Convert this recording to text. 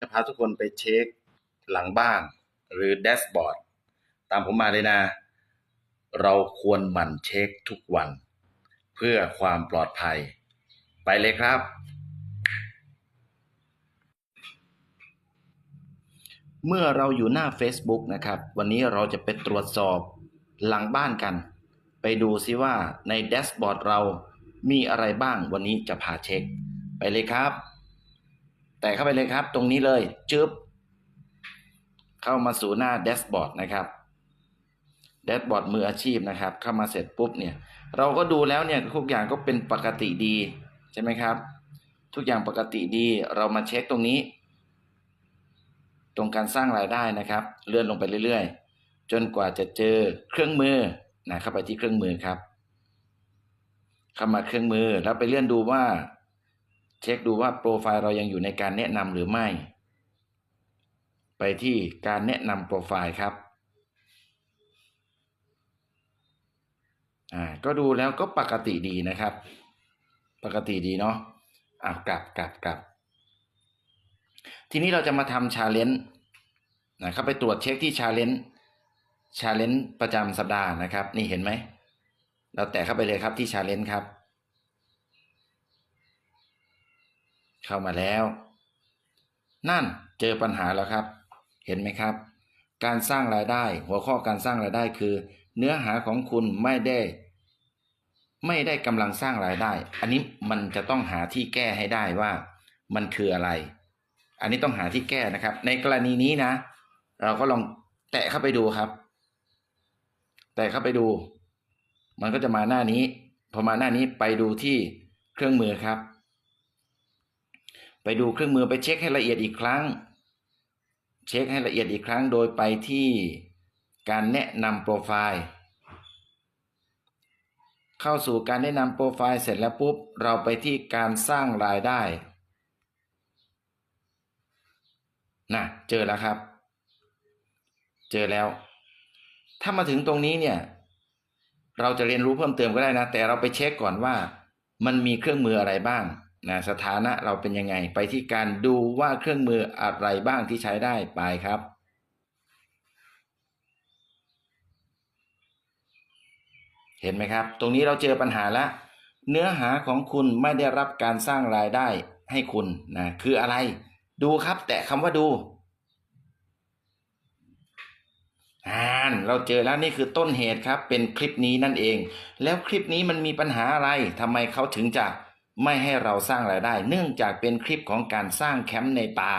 จะพาทุกคนไปเช็คหลังบ้านหรือแดชบอร์ดตามผมมาเลยนะ เราควรหมั่นเช็คทุกวัน เพื่อความปลอดภัย ไปเลยครับ เมื่อเราอยู่หน้า Facebook นะครับ วันนี้เราจะไปตรวจสอบหลังบ้านกัน ไปดูซิว่าในแดชบอร์ดเรามีอะไรบ้างวันนี้จะพาเช็ค ไปเลยครับ แต่เข้าไปเลยครับ ตรงนี้เลยจึ๊บเข้ามาสู่หน้าแดชบอร์ดนะครับแดชบอร์ดมืออาชีพนะครับ เข้ามาเสร็จปุ๊บเนี่ย เราก็ดูแล้วเนี่ยทุกอย่างก็เป็นปกติดีใช่ไหมครับ ทุกอย่างปกติดีเรามาเช็คตรงนี้ ตรงการสร้างรายได้นะครับ เลื่อนลงไปเรื่อยๆ จนกว่าจะเจอเครื่องมือนะเข้าไปที่เครื่องมือครับเข้ามาเครื่องมือแล้วไปเลื่อนดูว่า เช็คดูว่าโปรไฟล์เรายังอยู่ในการแนะนำหรือไม่ ไปที่การแนะนำโปรไฟล์ครับอ่าก็ดูแล้วก็ปกติดีนะครับ ปกติดีเนาะอะกลับกลับกลับทีนี้เราจะมาทำชาเลนจ์นะเข้าไปตรวจเช็คที่ชาเลนจ์ชาเลนจ์ประจำสัปดาห์นะครับ นี่เห็นไหม เราแตะเข้าไปเลยครับที่ชาเลนจ์ครับ เข้ามาแล้ว นั่นเจอปัญหาแล้วครับ เห็นไหมครับ การสร้างรายได้ หัวข้อการสร้างรายได้คือ เนื้อหาของคุณไม่ได้ ไม่ได้กำลังสร้างรายได้ อันนี้มันจะต้องหาที่แก้ให้ได้ว่ามันคืออะไร อันนี้ต้องหาที่แก้นะครับ ในกรณีนี้นะ เราก็ลองแตะเข้าไปดูครับ แตะเข้าไปดู มันก็จะมาหน้านี้ พอมาหน้านี้ไปดูที่เครื่องมือครับ ไปดูเครื่องมือไปเช็คให้ละเอียดอีกครั้ง เช็คให้ละเอียดอีกครั้งโดยไปที่การแนะนำโปรไฟล์ เข้าสู่การแนะนำโปรไฟล์เสร็จแล้วปุ๊บ เราไปที่การสร้างรายได้นะเจอแล้วครับ เจอแล้ว ถ้ามาถึงตรงนี้เนี่ย เราจะเรียนรู้เพิ่มเติมก็ได้นะ แต่เราไปเช็คก่อนว่า มันมีเครื่องมืออะไรบ้าง นะสถานะเราเป็นยังไง ไปที่การดูว่าเครื่องมืออะไรบ้างที่ใช้ได้ไปครับ เห็นไหมครับ ตรงนี้เราเจอปัญหาแล้วเนื้อหาของคุณไม่ได้รับการสร้างรายได้ให้คุณนะคืออะไร ดูครับ แตะคำว่าดูอ่านเราเจอแล้วนี่คือต้นเหตุครับ เป็นคลิปนี้นั่นเอง แล้วคลิปนี้มันมีปัญหาอะไรทำไมเขาถึงจะ ไม่ให้เราสร้างรายได้ เนื่องจากเป็นคลิปของการสร้างแคมป์ในป่า